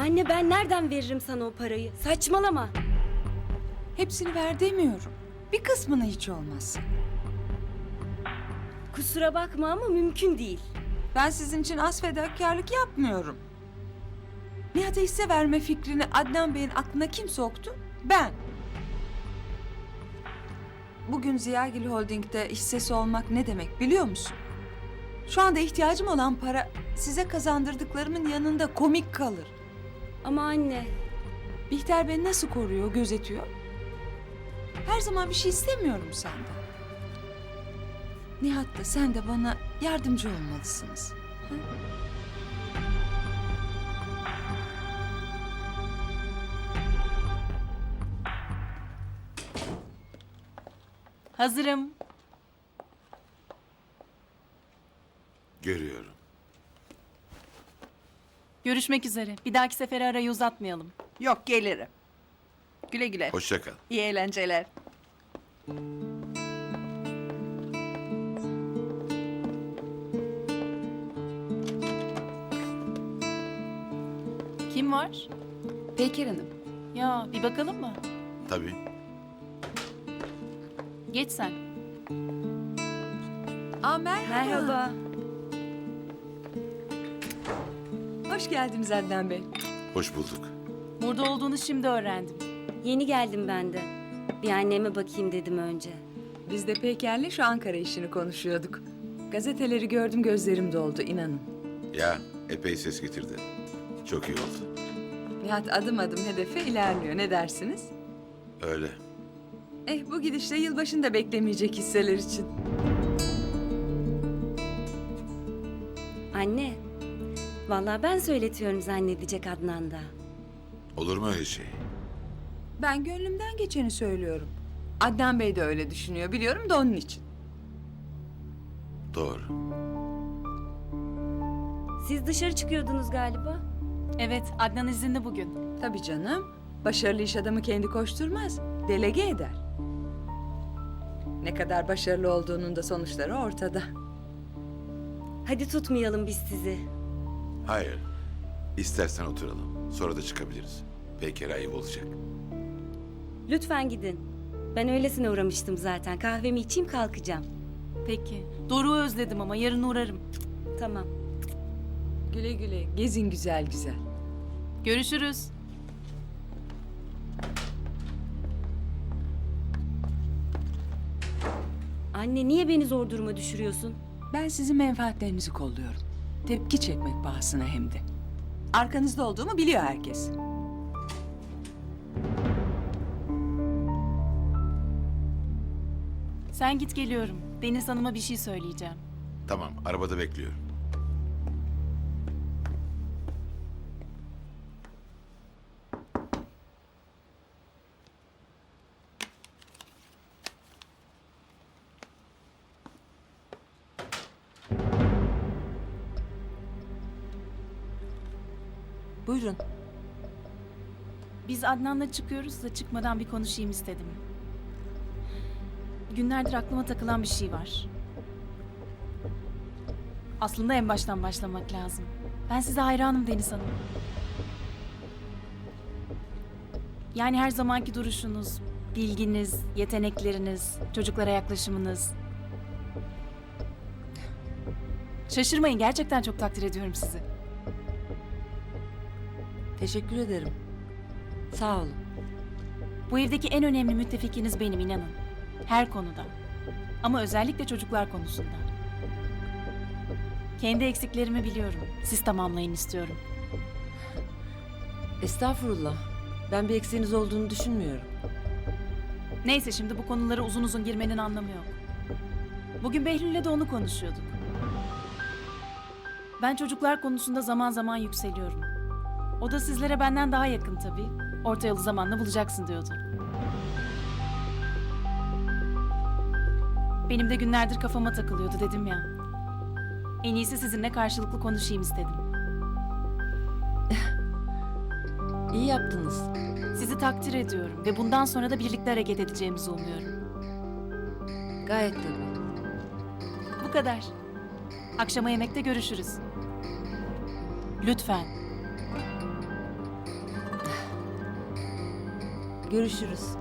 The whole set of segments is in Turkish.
Anne ben nereden veririm sana o parayı? Saçmalama. Hepsini ver demiyorum. Bir kısmını hiç olmazsa. Kusura bakma ama mümkün değil. Ben sizin için az fedakarlık yapmıyorum. Nihat'a hisse verme fikrini Adnan Bey'in aklına kim soktu? Ben. Bugün Ziyagil Holding'de hissesi olmak ne demek biliyor musun? Şu anda ihtiyacım olan para size kazandırdıklarımın yanında komik kalır. Ama anne Bihter beni nasıl koruyor, gözetiyor? Her zaman bir şey istemiyorum senden. Nihat da sen de bana yardımcı olmalısınız. Hazırım. Görüşmek üzere. Bir dahaki sefere arayı uzatmayalım. Yok gelirim. Güle güle. Hoşça kal. İyi eğlenceler. Kim var? Peker Hanım. Ya bir bakalım mı? Tabii. Geç sen. Aa, merhaba. merhaba. Hoş geldiniz Adnan Bey. Hoş bulduk. Burada olduğunu şimdi öğrendim. Yeni geldim ben de. Bir anneme bakayım dedim önce. Biz de Peker'le şu Ankara işini konuşuyorduk. Gazeteleri gördüm gözlerim doldu inanın. Ya epey ses getirdi. Çok iyi oldu. Nihat adım adım hedefe ilerliyor ne dersiniz? Öyle. Eh bu gidişle yılbaşını da beklemeyecek hisseler için. Anne. Vallahi ben söyletiyorum zannedecek Adnan da. Olur mu öyle şey? Ben gönlümden geçeni söylüyorum. Adnan Bey de öyle düşünüyor biliyorum da onun için. Doğru. Siz dışarı çıkıyordunuz galiba. Evet, Adnan izinli bugün. Tabii canım. Başarılı iş adamı kendi koşturmaz. Delege eder. Ne kadar başarılı olduğunun da sonuçları ortada. Hadi tutmayalım biz sizi. Hayır. İstersen oturalım. Sonra da çıkabiliriz. Peki ayıp olacak. Lütfen gidin. Ben öylesine uğramıştım zaten. Kahvemi içeyim kalkacağım. Peki. Doruk'u özledim ama yarın uğrarım. Tamam. Güle güle. Gezin güzel güzel. Görüşürüz. Anne niye beni zor duruma düşürüyorsun? Ben sizin menfaatlerinizi kolluyorum. Tepki çekmek bahsına hem de. Arkanızda olduğumu biliyor herkes. Sen git geliyorum. Deniz Hanım'a bir şey söyleyeceğim. Tamam. Arabada bekliyorum. Buyurun. Biz Adnan'la çıkıyoruz da çıkmadan bir konuşayım istedim. Günlerdir aklıma takılan bir şey var. Aslında en baştan başlamak lazım. Ben size hayranım Deniz Hanım. Yani her zamanki duruşunuz, bilginiz, yetenekleriniz, çocuklara yaklaşımınız. Şaşırmayın gerçekten çok takdir ediyorum sizi. Teşekkür ederim. Sağ olun. Bu evdeki en önemli müttefikiniz benim inanın. Her konuda. Ama özellikle çocuklar konusunda. Kendi eksiklerimi biliyorum. Siz tamamlayın istiyorum. Estağfurullah. Ben bir eksiğiniz olduğunu düşünmüyorum. Neyse şimdi bu konulara uzun uzun girmenin anlamı yok. Bugün Behlül'le de onu konuşuyorduk. Ben çocuklar konusunda zaman zaman yükseliyorum. O da sizlere benden daha yakın tabii. Orta yolu zamanla bulacaksın diyordu. Benim de günlerdir kafama takılıyordu dedim ya. En iyisi sizinle karşılıklı konuşayım istedim. İyi yaptınız. Sizi takdir ediyorum ve bundan sonra da birlikte hareket edeceğimizi umuyorum. Gayet tabii. Bu kadar. Akşama yemekte görüşürüz. Lütfen. Görüşürüz.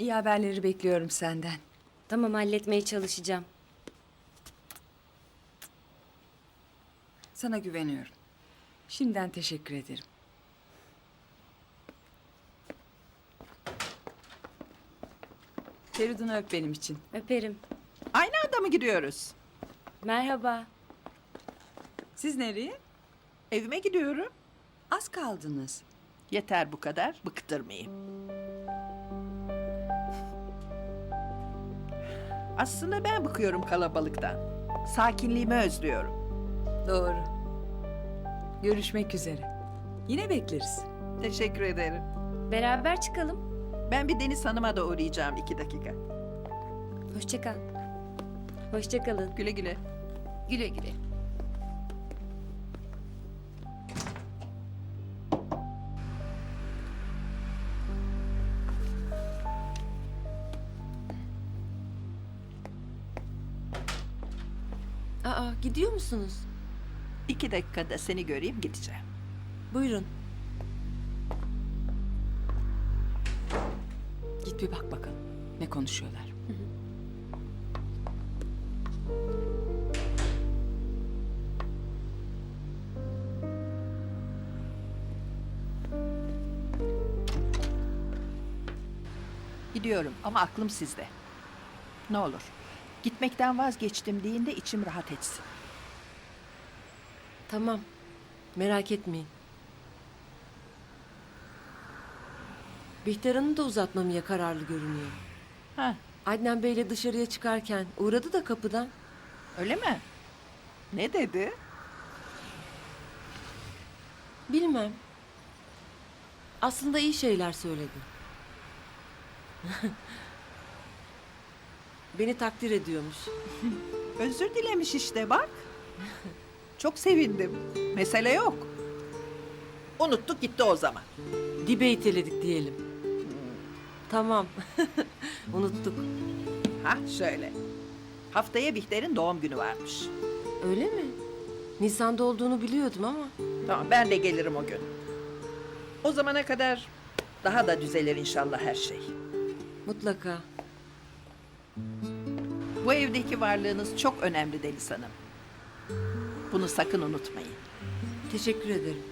İyi haberleri bekliyorum senden. Tamam halletmeye çalışacağım. Sana güveniyorum. Şimdiden teşekkür ederim. Feridun'u öp benim için. Öperim. Aynı anda mı gidiyoruz? Merhaba. Siz nereye? Evime gidiyorum. Az kaldınız. Yeter bu kadar. Bıktırmayayım. Aslında ben bıkıyorum kalabalıktan. Sakinliğimi özlüyorum. Doğru. Görüşmek üzere. Yine bekleriz. Teşekkür ederim. Beraber çıkalım. Ben bir Deniz Hanım'a da uğrayacağım iki dakika. Hoşça kal. Hoşça kalın. Güle güle. Güle güle. Aa gidiyor musunuz? İki dakikada seni göreyim gideceğim. Buyurun. Git bir bak bakalım. Ne konuşuyorlar? Gidiyorum ama aklım sizde. Ne olur. Gitmekten vazgeçtim deyin de içim rahat etsin. Tamam. Merak etmeyin. Bihter Hanım da uzatmamaya kararlı görünüyor. Ha, Adnan Bey'le dışarıya çıkarken uğradı da kapıdan. öyle mi? Ne dedi? Bilmem. Aslında iyi şeyler söyledi. Beni takdir ediyormuş. Özür dilemiş işte bak. Çok sevindim. Mesele yok. Unuttuk gitti o zaman. Dibe iteledik diyelim. Tamam. Unuttuk. Ha şöyle. Haftaya Bihter'in doğum günü varmış. Öyle mi? Nisan'da olduğunu biliyordum ama. Tamam ben de gelirim o gün. O zamana kadar daha da düzelir inşallah her şey. Mutlaka. Bu evdeki varlığınız çok önemli Deniz Hanım. Bunu sakın unutmayın. Teşekkür ederim.